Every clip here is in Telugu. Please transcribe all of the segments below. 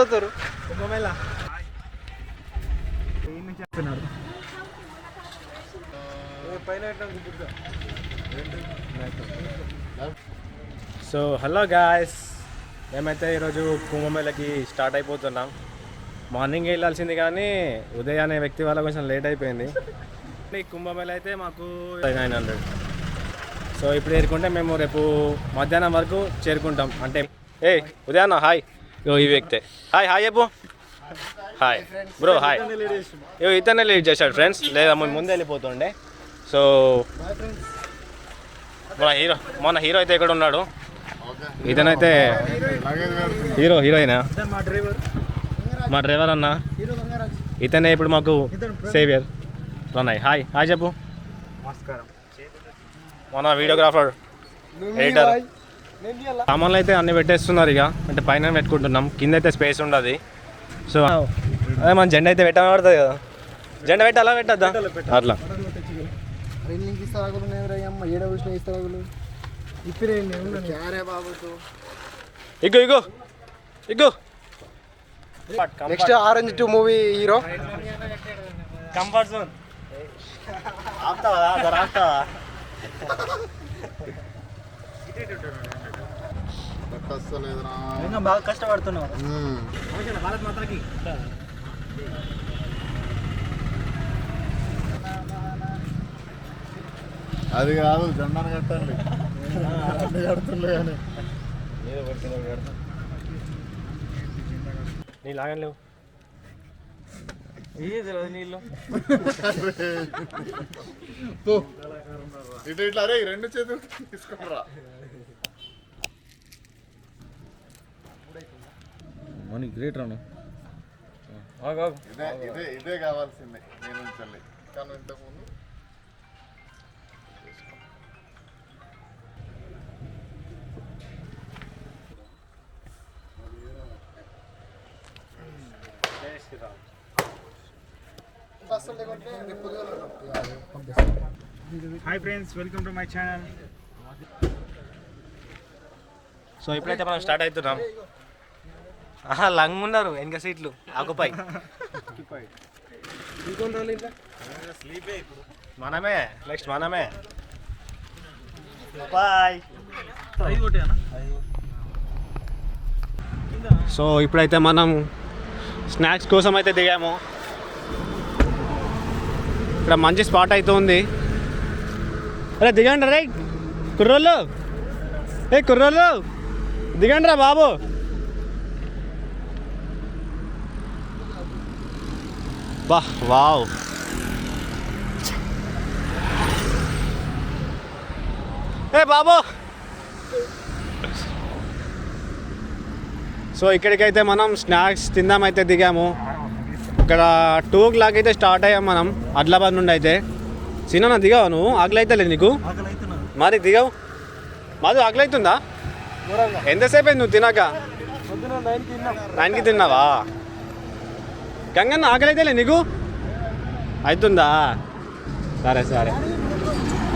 అవుతారు సో హలో గాయస్ మేమైతే ఈరోజు కుంభమేళకి స్టార్ట్ అయిపోతున్నాం. మార్నింగ్ వెళ్ళాల్సింది కానీ ఉదయ్ అనే వ్యక్తి వల్ల కొంచెం లేట్ అయిపోయింది. ఈ కుంభమేళ అయితే మాకు నైన్ హండ్రెడ్ సో ఇప్పుడు చేరుకుంటే మేము రేపు మధ్యాహ్నం వరకు చేరుకుంటాం. అంటే ఏ ఉదయాన్న హాయ్ ఈ వ్యక్తే. హాయ్ హాయ్ చెప్పు హాయ్ బ్రో హాయ్ ఇగో ఇతనే లీడ్ చేశాడు ఫ్రెండ్స్ లేదా మేము ముందే వెళ్ళిపోతుండే. సో మన హీరో మన హీరో అయితే ఇక్కడ ఉన్నాడు? ఇతనైతే హీరో హీరోయినా? మా డ్రైవర్ మా డ్రైవర్ అన్న. ఇతనే ఇప్పుడు మాకు సేవియర్ ప్రణయ్ హాయ్ హాయ్ చెప్పు నమస్కారం. మన వీడియోగ్రాఫర్ ఎడిటర్ సామాన్లు అయితే అన్ని పెట్టేస్తున్నారు ఇక. అంటే పైన పెట్టుకుంటున్నాం. కింద అయితే స్పేస్ ఉండదు. సో అదే మన జెండా అయితే పెట్టాలని పడుతుంది కదా. జెండా పెట్టి అలా పెట్టద్దా? అట్లా. ఇగో ఇగో ఇగో. Next Orange two movie hero comfort zone ఆపుతావా? ఇంకా బాగా కష్టపడుతున్నావు. భారత్ మాత్రకి అది కాదు జెండాను కట్టండి కడుతుండే కానీ నీ లాగని లేవు. ఇది తెలియదు నీళ్ళు. ఇటు ఇట్లా అరే ఈ రెండు చేతులు తీసుకురా మనకి గ్రేట్ రాను? ఇదే ఇదే ఇదే కావాల్సిందే. నేను ఉంచండి కానీ ఇంతకుముందు hi friends welcome to my channel. So ఇప్పుడైతే మనం స్టార్ట్ అవుతున్నాం. లంగ్ ఉన్నారు వెనక సీట్లు. ఆకుపై. మనమే నెక్స్ట్ మనమే. బాయ్. సో ఇప్పుడైతే మనం స్నాక్స్ కోసం అయితే దిగాము. ఇక్కడ మంచి స్పాట్ అయితే ఉంది అరే దిగండి రే కుర్రోళ్ళు. ఏ కుర్రోళ్ళు. దిగండి రా బాబు. బా వావ్ ఏ బాబు. సో ఇక్కడికైతే మనం స్నాక్స్ తిందామైతే దిగాము. ఇక్కడ టూ ఓ క్లాక్ అయితే స్టార్ట్ అయ్యాం మనం ఆదిలాబాద్ నుండి అయితే. సినిమా దిగావు నువ్వు? ఆకలి అయితే లేదు నీకు? మరి దిగావు. మాది ఆకలి అవుతుందా ఎంతసేపు అయింది నువ్వు తినాక? నైన్కి తిన్నావా? గంగన్న ఆకలి అయితే లేదు నీకు? అవుతుందా సరే సరే.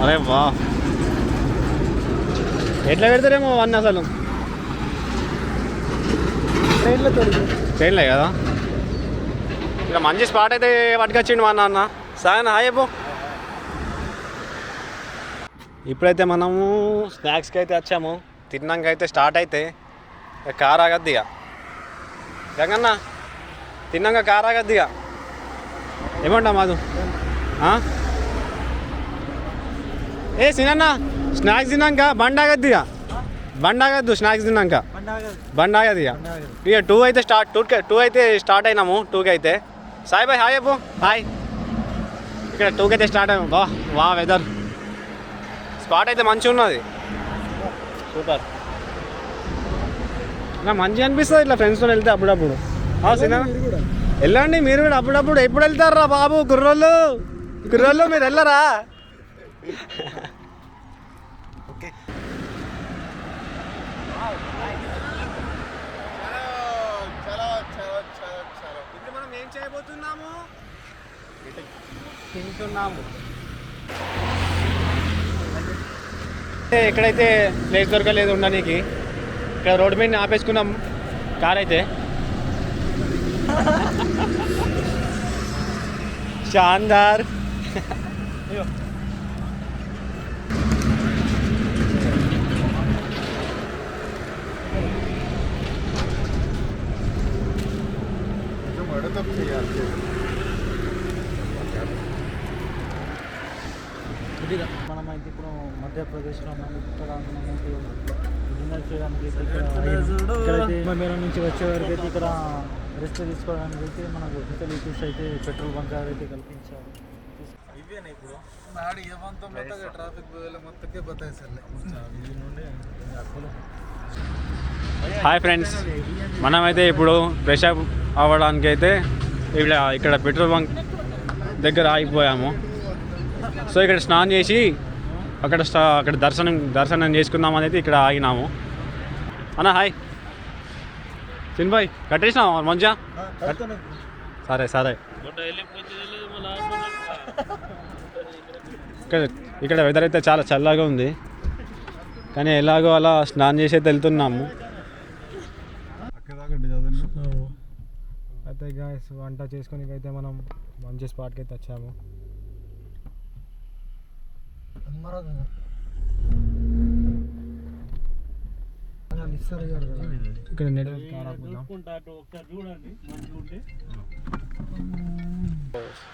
అరే వా. ఎట్లా పెడతారేమో వన్ అసలు? ట్రైన్లో కదా? ఇక మంచి స్పాట్ అయితే పట్టుకొచ్చిండు మా నాన్న సాయన హాయ్ చెప్పు. ఇప్పుడైతే మనము స్నాక్స్కి అయితే వచ్చాము. తిన్నాక అయితే స్టార్ట్ అయితే కార్ ఆగద్ది ఇక. గంగన్న తిన్నాక కార్ ఆగద్ది ఇక ఏమంటా మాధు? ఏ సినన్న స్నాక్స్ తిన్నాక బండి ఆగద్ది ఇక బండి ఆగద్దు స్నాక్స్ తిన్నాక. పండగ బండి ఆగదు ఇక టూ అయితే స్టార్ట్ టూ టూ అయితే స్టార్ట్ అయినాము టూకి అయితే. సాయి బాయ్ హాయ్ చెప్పు హాయ్. ఇక్కడ టూకి అయితే స్టార్ట్ అయ్యాము వా వా వెదర్. స్పాట్ అయితే మంచిగా ఉన్నది సూపర్. ఇలా మంచిగా అనిపిస్తుంది ఇట్లా ఫ్రెండ్స్తో వెళ్తే అప్పుడప్పుడు. ఆ వెళ్ళండి మీరు కూడా అప్పుడప్పుడు ఎప్పుడు వెళ్తారా బాబు? కుర్రోళ్ళు? కుర్రోళ్ళు మీరు వెళ్ళరా? మనం ఏం చేయబోతున్నాము తింటున్నాము ఎక్కడైతే ప్లేస్ దొరకలేదు ఉండడానికి ఇక్కడ రోడ్డు మీద ఆపేసుకున్నాం కార్ అయితే. शानदार కొంచెం అడతప్పు చేయాలి కొద్దిగా మనం అయితే ఇప్పుడు మధ్యప్రదేశ్లో ఉన్నాం ఇక్కడ మనకి డిన్నర్ చేయడానికి అయితే ఇక్కడ ఆగినాం. ఇక్కడైతే మేర నుంచి వచ్చే వరకు అయితే ఇక్కడ రెస్ట్ తీసుకోవడానికి అయితే మనకు ఇష్యూస్ అయితే పెట్రోల్ బంక్ అయితే కల్పించారు. ఇవేనా ఇప్పుడు. నాడు ఏమంతా మొత్తగా ట్రాఫిక్ మొత్తకే బతాయి సార్ హాయ్ ఫ్రెండ్స్ మనమైతే ఇప్పుడు ఫ్రెష్ అప్ అవ్వడానికి అయితే ఇక్కడ ఇక్కడ పెట్రోల్ బంక్ దగ్గర ఆగిపోయాము. సో ఇక్కడ స్నానం చేసి అక్కడ స్టా అక్కడ దర్శనం దర్శనం చేసుకుందాం అనేది ఇక్కడ ఆగినాము. అన్న హాయ్. చిన్బాయ్ కట్టేసినావా మంచిగా సరే సరే. ఇక్కడ ఇక్కడ వెదర్ అయితే చాలా చల్లగా ఉంది. కానీ ఎలాగో అలా స్నానం చేసి అయితే వెళ్తున్నాము అయితే గాయస్ వంట చేసుకొని అయితే మనం మంచి స్పాట్కి అయితే వచ్చాము. ఇక్కడ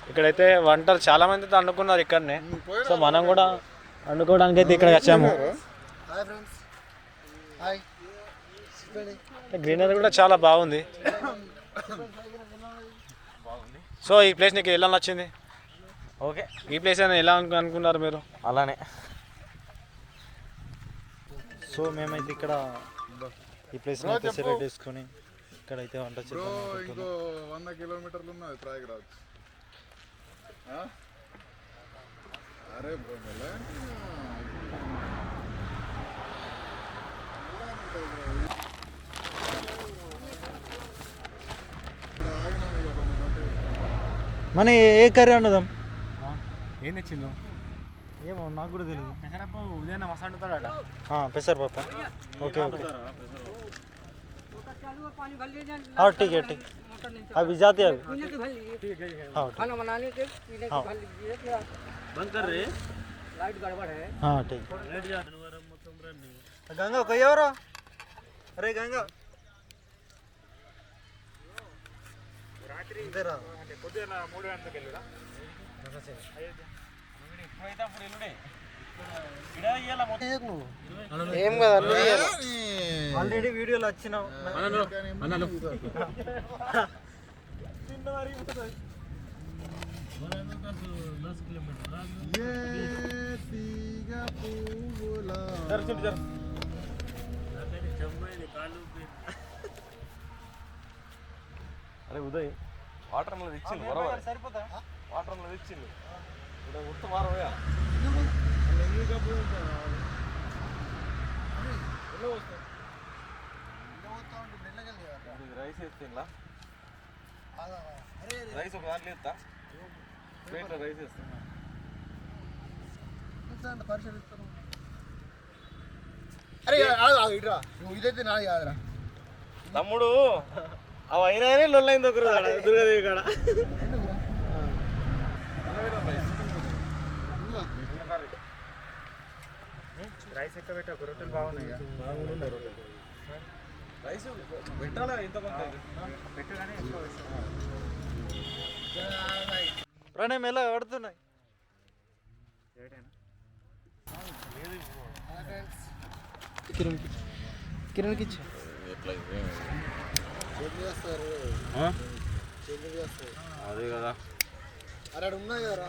ఇక్కడైతే వంటలు చాలా మంది అయితే వండుకున్నారు ఇక్కడనే. సో మనం కూడా వండుకోవడానికి అయితే ఇక్కడికి వచ్చాము. హాయ్ ఫ్రెండ్స్ హాయ్ గ్రీనరీ కూడా చాలా బాగుంది. సో ఈ ప్లేస్ నీకు ఎలా నచ్చింది? ఓకే. ఈ ప్లేస్ అయినా ఎలా అను- అనుకున్నారు మీరు? అలానే. సో మేమైతే ఇక్కడ ఈ ప్లేస్ అయితే సెలెక్ట్ చేసుకొని ఇక్కడైతే వంట బ్రో చేద్దాం ఇంకో వంద కిలోమీటర్లు ఉన్నది ప్రయాగరాజ్. ఆ? అరే మన ఏ కర్రీ వండుదాం? ఏం తెచ్చిండు ఏమో నాకు కూడా తెలియదు పెసరప్పు ఉదయం మస్తు వండుతాడట. పెసర్ పాప ఓకే ఓకే. हाँ ठीक है ठीक अभी जाते हैं अभी हाँ ठीक खाना बनाने के पीने हाँ। के फल लीजिए क्या బంద్ కర్ రే लाइट गड़बड़ है हाँ ठीक गंगा कही और अरे गंगा इधर आओ। ఏం కదా ఆల్రెడీ వీడియోలో వచ్చినావు అరే ఉదయ్ వాటర్ మీద ఇచ్చింది సరిపోతా. వాటర్ మీద ఇచ్చింది ఇక్కడ ఉత్త వారమయ్యా రైస్ ఎత్తిందా రైస్ ఒక దాంట్లో ఎత్తా ప్లేట్లో రైస్ వేస్తా అరే ఇట్రా. నువ్వు ఇదైతే నాది కాదురా. తమ్ముడు అవి అయినా లొల్లైంది ఒకరు దుర్గాదేవి కాడ. రైస్ ఎక్క పెట్టా రొట్టెలు బాగున్నాయి? రైస్ పెట్టాలా? కొంత పెట్టగానే ప్రణయం ఎలా పడుతున్నాయి. కిరణ్కి కిరణ్కి ఇచ్చా అదే కదా. అరే ఉన్నాయి కదరా.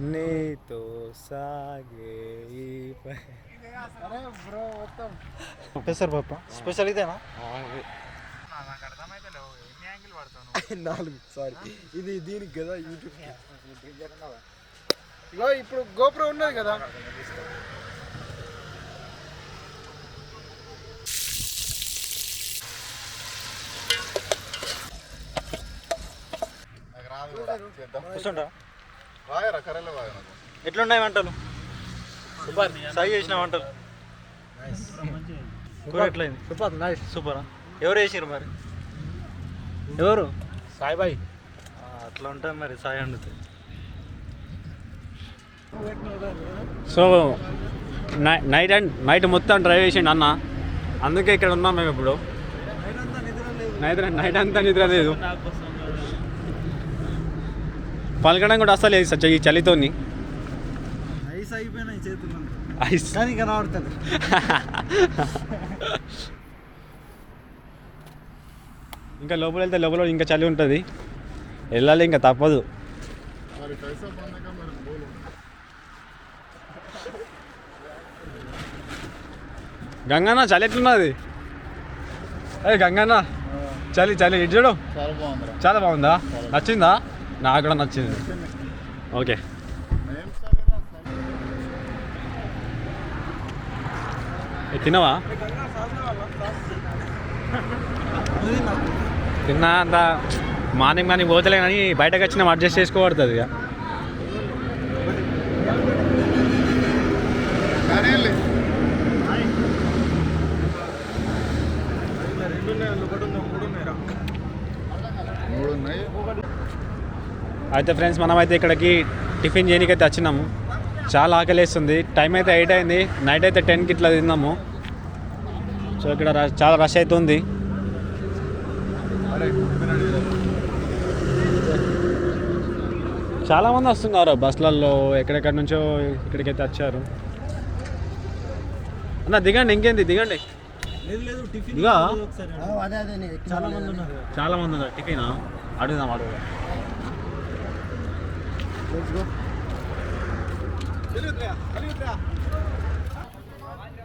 నీతో సాగే ఈ ప- పెసర్ పప్ప స్పెషల్ ఇదేనా? నాలుగు సారీ. ఇది దీనికి కదా యూట్యూబ్ ఇగో ఇప్పుడు గోప్రో ఉన్నది కదా. కూర్చుంటా బాగా కర్రలే బాగా నాకు ఎట్లున్నాయి వంటలు? సూపర్. సాయి చేసిన వంటలు? కూర ఎట్లయింది? Super nice super? ఎవరు వేసారు మరి? ఎవరు? సాయిబాయి. అట్లా ఉంటుంది మరి సాయి వండుతుంది. సో నై- నైట్ అండ్ నైట్ మొత్తం డ్రైవ్ చేసిండు అన్న. అందుకే ఇక్కడ ఉన్నాం మేము ఇప్పుడు. నైట్ నైట్ అంతా నిద్ర లేదు. పలకడం కూడా అసలు లేదు సత్య ఈ చలితోని. ఐస్ అయిపోయినాయి చేతులు ఐస్. కానీ కనబడుతుంది ఇంకా లోపల వెళ్తే లోపల ఇంకా చలి ఉంటుంది. వెళ్ళాలి ఇంకా తప్పదు. మరి కైసా పండగ మరి బోలు. గంగన్న చలి ఎట్లున్నది? అదే గంగన్న చలి చలి. ఇటు చూడు. చాలా బాగుందా? నచ్చిందా? నాకు కూడా నచ్చింది. ఓకే. తినవా తిన్నా అంత మార్నింగ్ మార్నింగ్ పోతలే కానీ బయటకు వచ్చిన అడ్జస్ట్ చేసుకోబడుతుంది ఇక కానీ వెళ్ళి మూడు ఉన్నాయి అయితే ఫ్రెండ్స్ మనమైతే ఇక్కడికి టిఫిన్ చేయడానికి అయితే వచ్చినాము. చాలా ఆకలేస్తుంది. టైం అయితే ఎయిట్ అయింది. నైట్ అయితే టెన్కి ఇట్లా తిన్నాము. సో ఇక్కడ రష్- చాలా రష్ అవుతుంది చాలా మంది వస్తున్నారు బస్సులలో. ఎక్కడెక్కడి నుంచో ఇక్కడికైతే వచ్చారు. అన్న దిగండి ఇంకేంది? దిగండి. లేదు లేదు టిఫిన్ ఇదిగా? ఒకసారి చాలా మంది ఉన్నారు. చాలా మంది ఉన్నారు. టిఫిన్? అడుగుదాం అడుగుదాం.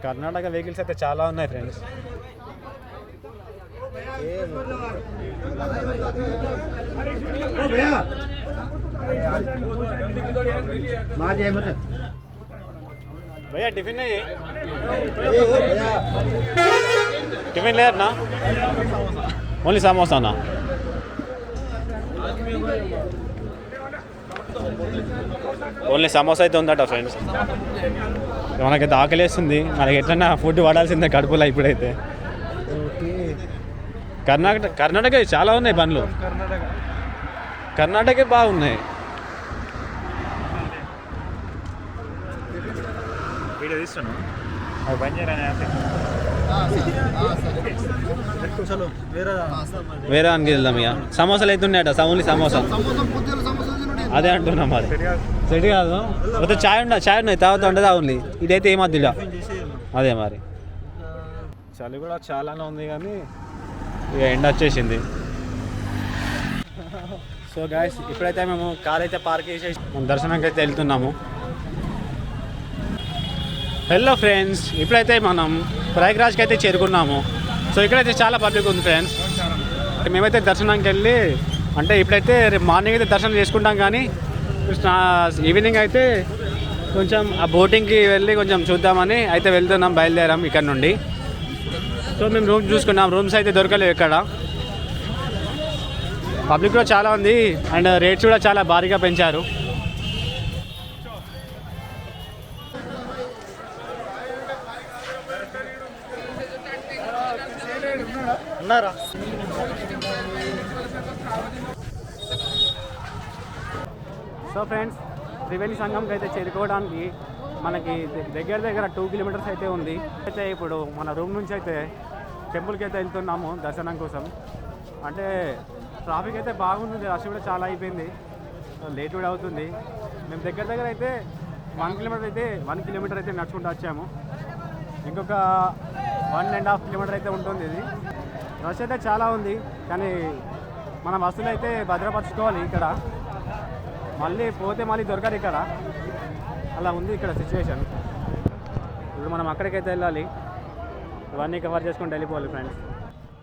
కర్ణాటక వెహికల్స్ అయితే చాలా ఉన్నాయి ఫ్రెండ్స్. భయ్యా టిఫిన్ టిఫిన్ లేదన్నా? ఓన్లీ సమోసానా? ఓన్లీ సమోసా అయితే ఉందట ఫ్రెండ్స్ మనకైతే ఆకలేస్తుంది మనకి ఎట్లన్నా ఫుడ్ వాడాల్సిందే కడుపులో ఇప్పుడైతే. కర్ణాటక కర్ణాటక చాలా ఉన్నాయి బండ్లు కర్ణాటక బాగున్నాయి. వీడియో తీస్తున్నాను అది బంద్ చేయరా చలో వేరే వేరే దానికి వెళ్దాం ఇక. సమోసాలు అయితే ఉన్నాయట ఓన్లీ సమోసా. అదే అంటున్నాం మరి. సెట్ కాదు. మొత్తం చాయ్ ఉండ చాయ్ ఉన్నాయి. తర్వాత ఉండదు ఓన్లీ ఇదైతే ఏమద్దులా అదే మరి. చలి కూడా చాలానే ఉంది కానీ ఇక ఎండ వచ్చేసింది. సో గాయస్ ఇప్పుడైతే మేము కార్ అయితే పార్క్ చేసేసి మేము దర్శనానికి అయితే వెళ్తున్నాము. హలో ఫ్రెండ్స్ ఇప్పుడైతే మనం ప్రయాగ్రాజ్కి అయితే చేరుకున్నాము. సో ఇక్కడైతే చాలా పబ్లిక్ ఉంది ఫ్రెండ్స్ మేమైతే దర్శనానికి వెళ్ళి అంటే ఇప్పుడైతే రేపు మార్నింగ్ అయితే దర్శనం చేసుకుంటాం కానీ ఈవినింగ్ అయితే కొంచెం ఆ బోటింగ్కి వెళ్ళి కొంచెం చూద్దామని అయితే వెళ్తున్నాం బయలుదేరాం ఇక్కడ నుండి. సో మేము రూమ్ చూసుకున్నాం రూమ్స్ అయితే దొరకలేవు ఇక్కడ. పబ్లిక్ కూడా చాలా ఉంది అండ్ రేట్స్ కూడా చాలా భారీగా పెంచారు. ఉన్నారా? సో ఫ్రెండ్స్ త్రివేణి సంఘంకి అయితే చేరుకోవడానికి మనకి దగ్గర దగ్గర టూ కిలోమీటర్స్ అయితే ఉంది. అయితే ఇప్పుడు మన రూమ్ నుంచి అయితే టెంపుల్కి అయితే వెళ్తున్నాము దర్శనం కోసం. అంటే ట్రాఫిక్ అయితే బాగుంది రష్ కూడా చాలా అయిపోయింది. లేట్ కూడా అవుతుంది. మేము దగ్గర దగ్గర అయితే వన్ కిలోమీటర్ అయితే వన్ కిలోమీటర్ అయితే నడుచుకుంటూ వచ్చాము. ఇంకొక వన్ అండ్ హాఫ్ కిలోమీటర్ అయితే ఉంటుంది ఇది. రష్ అయితే చాలా ఉంది కానీ మన వస్తువులు అయితే భద్రపరచుకోవాలి ఇక్కడ. మళ్ళీ పోతే మళ్ళీ దొరకరు ఇక్కడ. అలా ఉంది ఇక్కడ సిచ్యువేషన్ ఇప్పుడు మనం అక్కడికైతే వెళ్ళాలి. ఇవన్నీ కవర్ చేసుకొని వెళ్ళిపోవాలి ఫ్రెండ్స్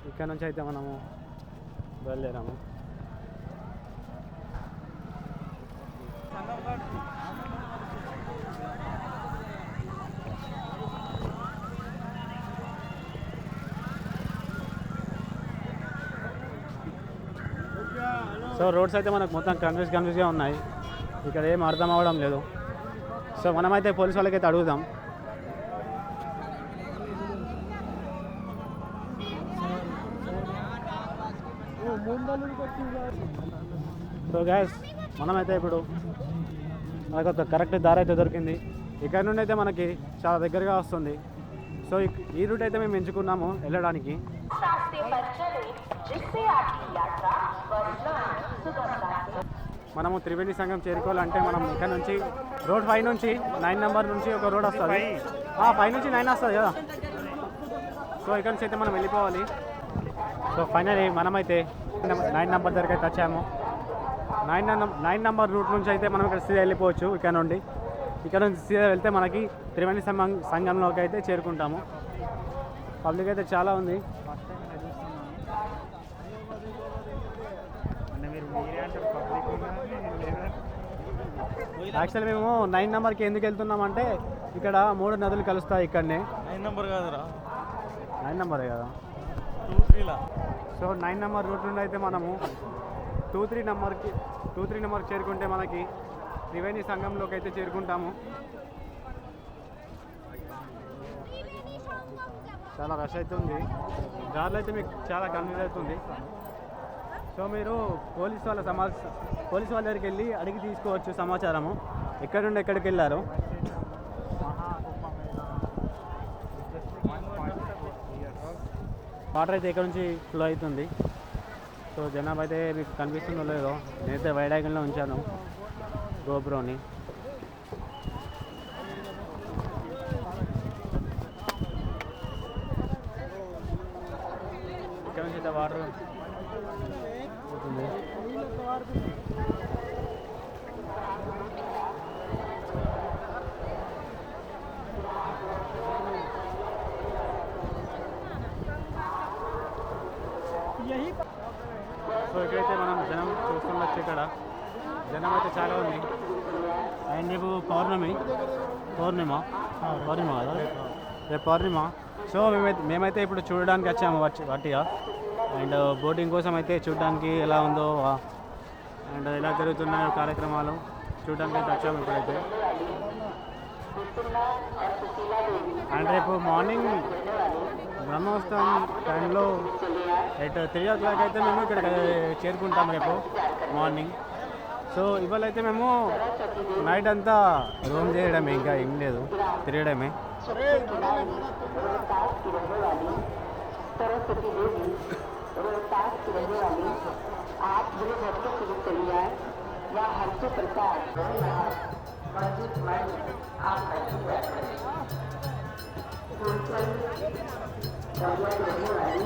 ఇక్కడ నుంచి అయితే మనము బయలుదేరాము. రోడ్స్ అయితే మనకు మొత్తం కన్ఫ్యూజ్ కన్ఫ్యూజ్గా ఉన్నాయి. ఇక్కడ ఏం అర్థం అవ్వడం లేదు. సో మనమైతే పోలీస్ వాళ్ళకైతే అడుగుదాం. సో గ్యాస్ మనమైతే ఇప్పుడు మనకు ఒక కరెక్ట్ దారి అయితే దొరికింది. ఇక్కడ నుండి అయితే మనకి చాలా దగ్గరగా వస్తుంది. సో ఈ రూట్ అయితే మేము ఎంచుకున్నాము వెళ్ళడానికి. మనము త్రివేణి సంఘం చేరుకోవాలంటే మనం ఇక్కడ నుంచి రోడ్ ఫైవ్ నుంచి నైన్ నెంబర్ నుంచి ఒక రోడ్ వస్తుంది. ఫైవ్ నుంచి నైన్ వస్తుంది కదా? సో ఇక్కడ నుంచి అయితే మనం వెళ్ళిపోవాలి. సో ఫైనలీ మనమైతే నైన్ నెంబర్ దగ్గర అయితే వచ్చాము. నైన్ నైన్ నెంబర్ రూట్ నుంచి అయితే మనం ఇక్కడ సీదా వెళ్ళిపోవచ్చు ఇక్కడ నుండి. ఇక్కడ నుంచి సీదా వెళ్తే మనకి త్రివేణి సంఘం సంఘంలోకి అయితే చేరుకుంటాము. పబ్లిక్ అయితే చాలా ఉంది. యాక్చువల్ మేము నైన్ నెంబర్కి ఎందుకు వెళ్తున్నామంటే ఇక్కడ మూడు నదులు కలుస్తాయి ఇక్కడనే. నైన్ నెంబర్ కాదురా. నైన్ నెంబరే కదా? టూ త్రీలా సో నైన్ నెంబర్ రూట్ నుండి అయితే మనము టూ త్రీ నెంబర్కి టూ త్రీ నెంబర్కి చేరుకుంటే మనకి త్రివేణి సంఘంలోకి అయితే చేరుకుంటాము. చాలా రష్ అవుతుంది దారిలో అయితే మీకు చాలా కన్ఫ్యూజ్ అవుతుంది. సో మీరు పోలీస్ వాళ్ళ సమా పోలీస్ వాళ్ళ దగ్గరికి వెళ్ళి అడిగి తీసుకోవచ్చు సమాచారము. ఎక్కడి నుండి ఎక్కడికి వెళ్ళారు? వాటర్ అయితే ఇక్కడ నుంచి ఫ్లో అవుతుంది. సో జనాభా అయితే మీకు కనిపిస్తుందో లేదో నేనైతే వైడ్ ఉంచాను గోప్రోని ఇక్కడ నుంచి అయితే వాటర్ పోతుంది సో ఇక్కడైతే మనం జనం చూస్తుండొచ్చు ఇక్కడ జనం అయితే చాలా ఉంది అండ్ రేపు పౌర్ణమి పౌర్ణిమ పౌర్ణిమ కదా రేపు పౌర్ణిమ. సో మేమైతే మేమైతే ఇప్పుడు చూడడానికి వచ్చాము వచ్చి వాటిగా. అండ్ బోటింగ్ కోసం అయితే చూడడానికి ఎలా ఉందో అండ్ ఎలా జరుగుతున్నాయో కార్యక్రమాలు చూడడానికి అయితే వచ్చాము ఇప్పుడైతే. అండ్ రేపు మార్నింగ్ బ్రహ్మోత్సవం టైంలో ఎయిట్ త్రీ ఓ క్లాక్ అయితే మేము ఇక్కడ చేరుకుంటాం రేపు మార్నింగ్. సో ఇవాళ అయితే మేము నైట్ అంతా రూమ్ చేయడమే ఇంకా ఏం లేదు తిరగడమే. सरस्वती देवी रोहतास की रहने वाली आप गृह भक्तों के लिए तैयार या हर्षो प्रसाद मस्जिद में आप बैठे रहने वाली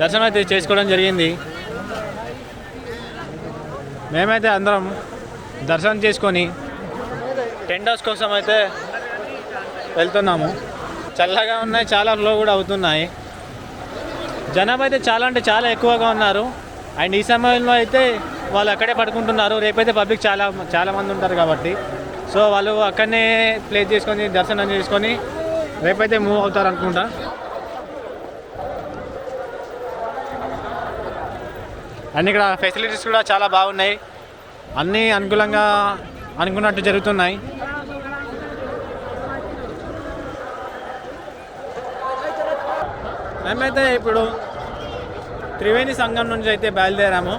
దర్శనం అయితే చేసుకోవడం జరిగింది. మేమైతే అందరం దర్శనం చేసుకొని టెంట్ హౌస్ కోసం అయితే వెళ్తున్నాము. చల్లగా ఉన్నాయి చాలా ఫ్లో కూడా అవుతున్నాయి. జనాభా అయితే చాలా అంటే చాలా ఎక్కువగా ఉన్నారు. అండ్ ఈ సమయంలో అయితే వాళ్ళు అక్కడే పడుకుంటున్నారు. రేపైతే పబ్లిక్ చాలా చాలామంది ఉంటారు కాబట్టి. సో వాళ్ళు అక్కడనే ప్లేస్ చేసుకొని దర్శనం చేసుకొని రేపైతే మూవ్ అవుతారు అనుకుంటా. అండ్ ఇక్కడ ఫెసిలిటీస్ కూడా చాలా బాగున్నాయి. అన్నీ అనుకూలంగా అనుకున్నట్టు జరుగుతున్నాయి. మేమైతే ఇప్పుడు త్రివేణి సంఘం నుంచి అయితే బయలుదేరాము.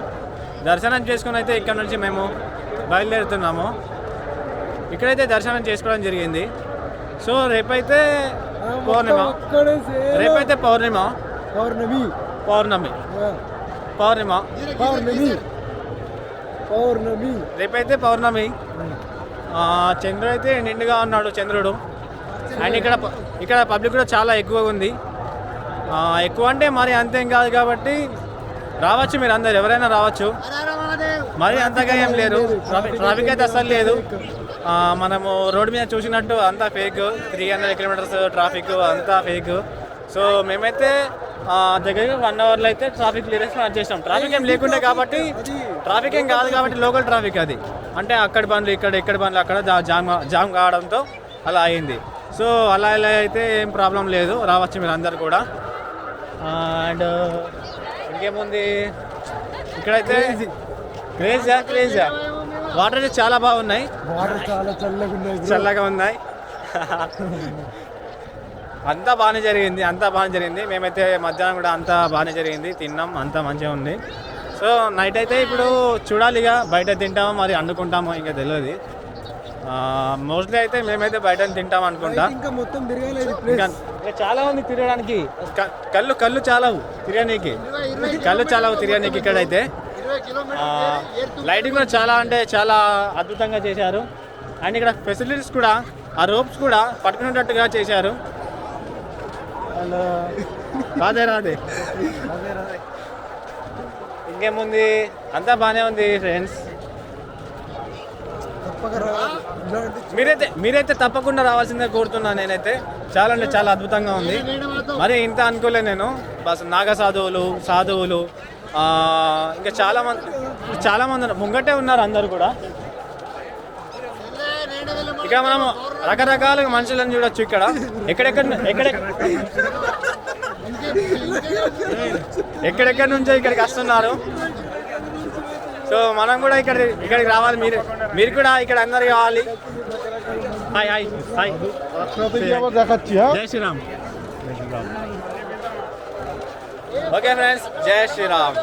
దర్శనం చేసుకుని అయితే ఇక్కడ నుంచి మేము బయలుదేరుతున్నాము. ఇక్కడైతే దర్శనం చేసుకోవడం జరిగింది. సో రేపైతే పౌర్ణిమ. రేపైతే పౌర్ణిమ. పౌర్ణమి. పౌర్ణమి. పౌర్ణిమ. పౌర్ణమి. పౌర్ణమి. రేపైతే పౌర్ణమి. చంద్రుడు అయితే నిండుగా ఉన్నాడు చంద్రుడు. అండ్ ఇక్కడ ఇక్కడ పబ్లిక్ కూడా చాలా ఎక్కువ ఉంది. ఎక్కువ అంటే మరి అంతేం కాదు కాబట్టి రావచ్చు మీరు అందరు ఎవరైనా రావచ్చు. మరి అంతగా ఏం లేరు ట్రాఫిక్ అయితే అసలు లేదు. మనము రోడ్ మీద చూసినట్టు అంతా fake. Three hundred kilometres traffic అంతా ఫేక్. సో మేమైతే ఆ, దగ్గరగా వన్ అవర్లో అయితే ట్రాఫిక్ క్లియరెన్స్ స్టార్ట్ చేసాం ట్రాఫిక్ ఏం లేకుండే కాబట్టి ట్రాఫిక్ ఏం కాదు కాబట్టి లోకల్ ట్రాఫిక్ అది. అంటే అక్కడి బండ్లు ఇక్కడ ఇక్కడ బండ్లు అక్కడ జామ్ జామ్ కావడంతో అలా అయింది. సో అలా ఇలా అయితే ఏం ప్రాబ్లం లేదు. రావచ్చు మీరు అందరు కూడా. అండ్ ఇంకేముంది? ఇక్కడైతే క్రేజా క్రేజా వాటర్ అయితే చాలా బాగున్నాయి. వాటర్ చాలా చల్లగా ఉన్నాయి చల్లగా ఉన్నాయి. అంతా బాగానే జరిగింది అంతా బాగానే జరిగింది. మేమైతే మధ్యాహ్నం కూడా అంతా బాగానే జరిగింది. తిన్నాం అంతా మంచిగా ఉంది. సో నైట్ అయితే ఇప్పుడు చూడాలి ఇక. బయట తింటామో మరి వండుకుంటామో ఇంకా తెలియదు. మోస్ట్లీ అయితే మేమైతే బయట తింటాం అనుకుంటా. ఇంకా మొత్తం చాలా ఉంది తిరగడానికి. కళ్ళు కళ్ళు చాలవు తిరగనీకి. కళ్ళు చాలవు తిరగనీకి ఇక్కడైతే. ఆ, లైటింగ్ కూడా చాలా అంటే చాలా అద్భుతంగా చేశారు. అండ్ ఇక్కడ ఫెసిలిటీస్ కూడా ఆ రోప్స్ కూడా పట్టుకునేటట్టుగా చేశారు. అండ్ రాదే రాదే ఇంకేముంది? అంతా బాగానే ఉంది ఫ్రెండ్స్ మీరైతే మీరైతే తప్పకుండా రావాల్సిందే కోరుతున్నాను నేనైతే. చాలా అంటే చాలా అద్భుతంగా ఉంది. మరి ఇంత అనుకోలే నేను. బస్ నాగ సాధువులు సాధువులు ఆ, ఇంకా చాలా మంది చాలా మంది ఉన్నారు. ముంగటే ఉన్నారు అందరు కూడా. ఇక మనము రకరకాలుగా మనుషులను చూడొచ్చు ఇక్కడ. ఎక్కడెక్కడ ఎక్కడ ఎక్కడెక్కడ నుంచో ఇక్కడికి వస్తున్నారు. సో మనం కూడా ఇక్కడ ఇక్కడికి రావాలి. మీరు మీరు కూడా ఇక్కడ అందరు కావాలి. Hi hi hi. జై శ్రీరామ్ ఓకే ఫ్రెండ్స్. జై శ్రీరామ్.